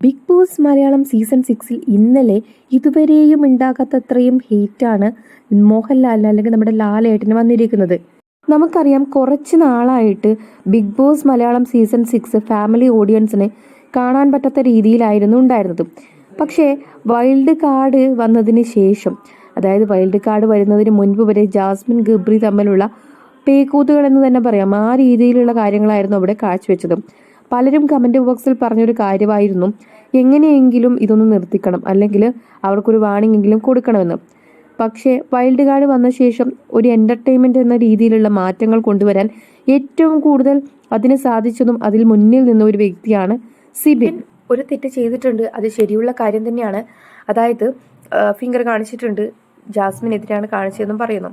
Big Boss Malayalam season സിക്സിൽ ഇന്നലെ ഇതുവരെയും ഉണ്ടാകാത്തത്രയും ഹെയ്റ്റാണ് മോഹൻലാൽ അല്ലെങ്കിൽ നമ്മുടെ ലാലേട്ടന് വന്നിരിക്കുന്നത്. നമുക്കറിയാം കുറച്ച് നാളായിട്ട് Bigg Boss Malayalam season six family ഓഡിയൻസിനെ കാണാൻ പറ്റാത്ത രീതിയിലായിരുന്നു ഉണ്ടായിരുന്നത്. പക്ഷേ വൈൽഡ് കാർഡ് വന്നതിന് ശേഷം അതായത് വൈൽഡ് കാർഡ് വരുന്നതിന് മുൻപ് വരെ ജാസ്മിൻ ഗബ്രി തമ്മിലുള്ള പേക്കൂത്തുകൾ എന്ന് തന്നെ പറയാം ആ രീതിയിലുള്ള കാര്യങ്ങളായിരുന്നു അവിടെ കാഴ്ചവെച്ചത്. പലരും കമന്റ് ബോക്സിൽ പറഞ്ഞൊരു കാര്യമായിരുന്നു. എങ്ങനെയെങ്കിലും ഇതൊന്ന് നിർത്തിക്കണം. അല്ലെങ്കിൽ അവർക്കൊരു വാണിംഗ് എങ്കിലും കൊടുക്കണമെന്ന്. പക്ഷേ വൈൽഡ് കാർഡ് വന്ന ശേഷം ഒരു എന്റർടൈൻമെന്റ് എന്ന രീതിയിലുള്ള മാറ്റങ്ങൾ കൊണ്ടുവരാൻ ഏറ്റവും കൂടുതൽ അതിന് സാധിച്ചതും അതിൽ മുന്നിൽ നിന്ന ഒരു വ്യക്തിയാണ് സിബിൻ. ഒരു തെറ്റ് ചെയ്തിട്ടുണ്ട്. അത് ശരിയുള്ള കാര്യം തന്നെയാണ്. അതായത് ഫിംഗർ കാണിച്ചിട്ടുണ്ട്. ജാസ്മിനെതിരെയാണ് കാണിച്ചതെന്നും പറയുന്നു.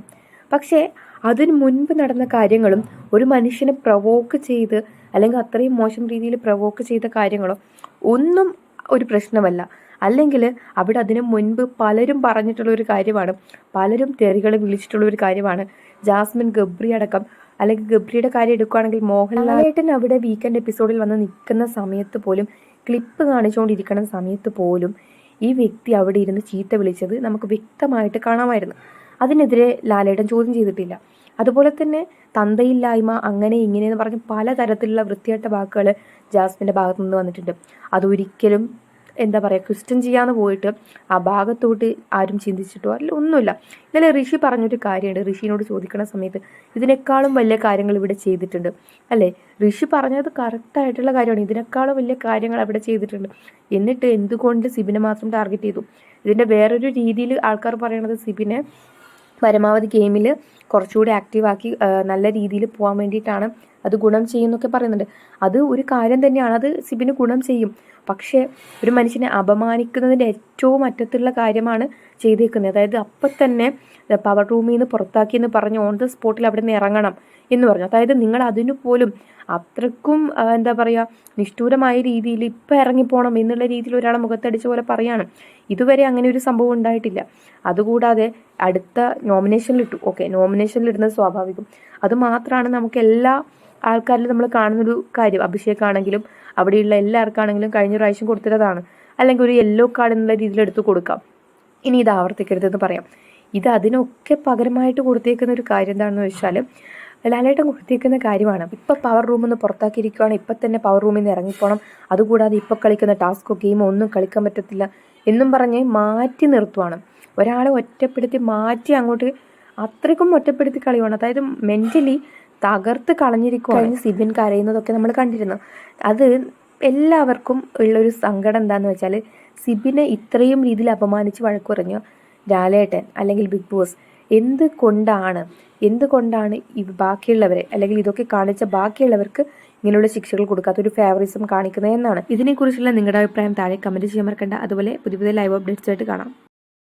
പക്ഷേ അതിന് മുൻപ് നടന്ന കാര്യങ്ങളും ഒരു മനുഷ്യനെ പ്രവോക്ക് ചെയ്ത് അല്ലെങ്കിൽ അത്രയും മോശം രീതിയിൽ പ്രവോക്ക് ചെയ്ത കാര്യങ്ങളോ ഒന്നും ഒരു പ്രശ്നമല്ല. അല്ലെങ്കിൽ അവിടെ അതിനു മുൻപ് പലരും പറഞ്ഞിട്ടുള്ള ഒരു കാര്യമാണ്. പലരും തെറികൾ വിളിച്ചിട്ടുള്ള ഒരു കാര്യമാണ്. ജാസ്മിൻ ഗബ്രി അടക്കം. അല്ലെങ്കിൽ ഗബ്രിയുടെ കാര്യം എടുക്കുകയാണെങ്കിൽ മോഹൻലാലേട്ടൻ അവിടെ വീക്കെൻഡ് എപ്പിസോഡിൽ വന്ന് നിൽക്കുന്ന സമയത്ത് പോലും ക്ലിപ്പ് കാണിച്ചുകൊണ്ടിരിക്കുന്ന സമയത്ത് പോലും ഈ വ്യക്തി അവിടെ ഇരുന്ന് ചീത്ത വിളിച്ചത് നമുക്ക് വ്യക്തമായിട്ട് കാണാമായിരുന്നു. അതിനെതിരെ ലാലേട്ടൻ ചോദ്യം ചെയ്തിട്ടില്ല. അതുപോലെ തന്നെ തന്തയില്ലായ്മ അങ്ങനെ ഇങ്ങനെ എന്ന് പറഞ്ഞ് പലതരത്തിലുള്ള വൃത്തിയായിട്ട വാക്കുകൾ ജാസ്മിന്റെ ഭാഗത്തു നിന്ന് വന്നിട്ടുണ്ട്. അതൊരിക്കലും എന്താ പറയുക ക്വസ്റ്റ്യൻ ചെയ്യാന്ന് പോയിട്ട് ആ ഭാഗത്തോട്ട് ആരും ചിന്തിച്ചിട്ടോ അല്ല ഒന്നുമില്ല. ഇന്നലെ ഋഷി പറഞ്ഞൊരു കാര്യമുണ്ട്. ഋഷിനോട് ചോദിക്കുന്ന സമയത്ത് ഇതിനേക്കാളും വലിയ കാര്യങ്ങൾ ഇവിടെ ചെയ്തിട്ടുണ്ട്. അല്ലേ? ഋഷി പറഞ്ഞത് കറക്റ്റായിട്ടുള്ള കാര്യമാണ്. ഇതിനേക്കാളും വലിയ കാര്യങ്ങൾ അവിടെ ചെയ്തിട്ടുണ്ട്. എന്നിട്ട് എന്തുകൊണ്ട് സിബിനെ മാത്രം ടാർഗറ്റ് ചെയ്തു? ഇതിന്റെ വേറൊരു രീതിയിൽ ആൾക്കാർ പറയണത് സിബിനെ പരമാവധി ഗെയിമിൽ കുറച്ചുകൂടി ആക്റ്റീവാക്കി നല്ല രീതിയിൽ പോകാൻ വേണ്ടിയിട്ടാണ് അത് ഗുണം ചെയ്യുന്നൊക്കെ പറയുന്നുണ്ട്. അത് ഒരു കാര്യം തന്നെയാണ്. അത് സിബിന് ഗുണം ചെയ്യും. പക്ഷേ ഒരു മനുഷ്യനെ അപമാനിക്കുന്നതിന്റെ ഏറ്റവും അറ്റത്തുള്ള കാര്യമാണ് ചെയ്തേക്കുന്നത്. അതായത് അപ്പം തന്നെ പവർ റൂമിൽ നിന്ന് പുറത്താക്കി എന്ന് പറഞ്ഞ് ഓൺ ദ സ്പോട്ടിൽ അവിടെ നിന്ന് ഇറങ്ങണം. എന്ന് പറഞ്ഞു. അതായത് നിങ്ങൾ അതിനു പോലും അത്രക്കും എന്താ പറയുക നിഷ്ഠൂരമായ രീതിയിൽ ഇപ്പം ഇറങ്ങിപ്പോണം എന്നുള്ള രീതിയിൽ ഒരാളെ മുഖത്തടിച്ച പോലെ പറയാണ്. ഇതുവരെ അങ്ങനെ ഒരു സംഭവം ഉണ്ടായിട്ടില്ല. അതുകൂടാതെ അടുത്ത നോമിനേഷനിലിട്ടു ഓക്കെ നോമിനേഷനിലിടുന്നത് സ്വാഭാവികം. അത് മാത്രമാണ് നമുക്ക് എല്ലാ ആൾക്കാരിലും നമ്മൾ കാണുന്നൊരു കാര്യം. അഭിഷേക് ആണെങ്കിലും അവിടെയുള്ള എല്ലാവർക്കാണെങ്കിലും കഴിഞ്ഞ പ്രാവശ്യം കൊടുത്തിട്ടതാണ്. അല്ലെങ്കിൽ ഒരു യെല്ലോ കാർഡ് എന്നുള്ള രീതിയിൽ എടുത്ത് കൊടുക്കാം. ഇനി ഇത് ആവർത്തിക്കരുതെന്ന് പറയാം. ഇത് അതിനൊക്കെ പകരമായിട്ട് കൊടുത്തേക്കുന്ന ഒരു കാര്യം എന്താണെന്ന് വെച്ചാൽ ലാലേട്ടൻ കൊടുത്തിരിക്കുന്ന കാര്യമാണ്. ഇപ്പം പവർ റൂമിൽ നിന്ന് പുറത്താക്കിയിരിക്കുകയാണ് ഇപ്പം തന്നെ പവർ റൂമിൽ നിന്ന് ഇറങ്ങിപ്പോണം. അതുകൂടാതെ ഇപ്പം കളിക്കുന്ന ടാസ്കോ ഗെയിമോ ഒന്നും കളിക്കാൻ പറ്റത്തില്ല എന്നും പറഞ്ഞ് മാറ്റി നിർത്തുവാണ്. ഒരാളെ ഒറ്റപ്പെടുത്തി മാറ്റി അങ്ങോട്ട് അത്രയ്ക്കും ഒറ്റപ്പെടുത്തി കളിയാണ് അതായത് മെന്റലി തകർത്ത് കളഞ്ഞിരിക്കുകയാണ് സിബിൻ കരയുന്നതൊക്കെ നമ്മൾ കണ്ടിരുന്നു. അത് എല്ലാവർക്കും ഉള്ളൊരു സങ്കടം എന്താണെന്ന് വെച്ചാൽ സിബിനെ ഇത്രയും രീതിയിൽ അപമാനിച്ച് വഴക്കുറഞ്ഞു ലാലേട്ടൻ അല്ലെങ്കിൽ ബിഗ് ബോസ് എന്ത് കൊണ്ടാണ് എന്തുകൊണ്ടാണ് ഈ ബാക്കിയുള്ളവരെ അല്ലെങ്കിൽ ഇതൊക്കെ കാണിച്ച ബാക്കിയുള്ളവർക്ക് ഇങ്ങനെയുള്ള ശിക്ഷകൾ കൊടുക്കാത്ത ഒരു ഫേവറിസം കാണിക്കുന്നത് എന്നാണ് ഇതിനെക്കുറിച്ചുള്ള നിങ്ങളുടെ അഭിപ്രായം താഴെ കമന്റ് ചെയ്യാൻ മറക്കണ്ട. അതുപോലെ പുതിയ പുതിയ ലൈവ് അപ്ഡേറ്റ്സ് ആയിട്ട് കാണാം.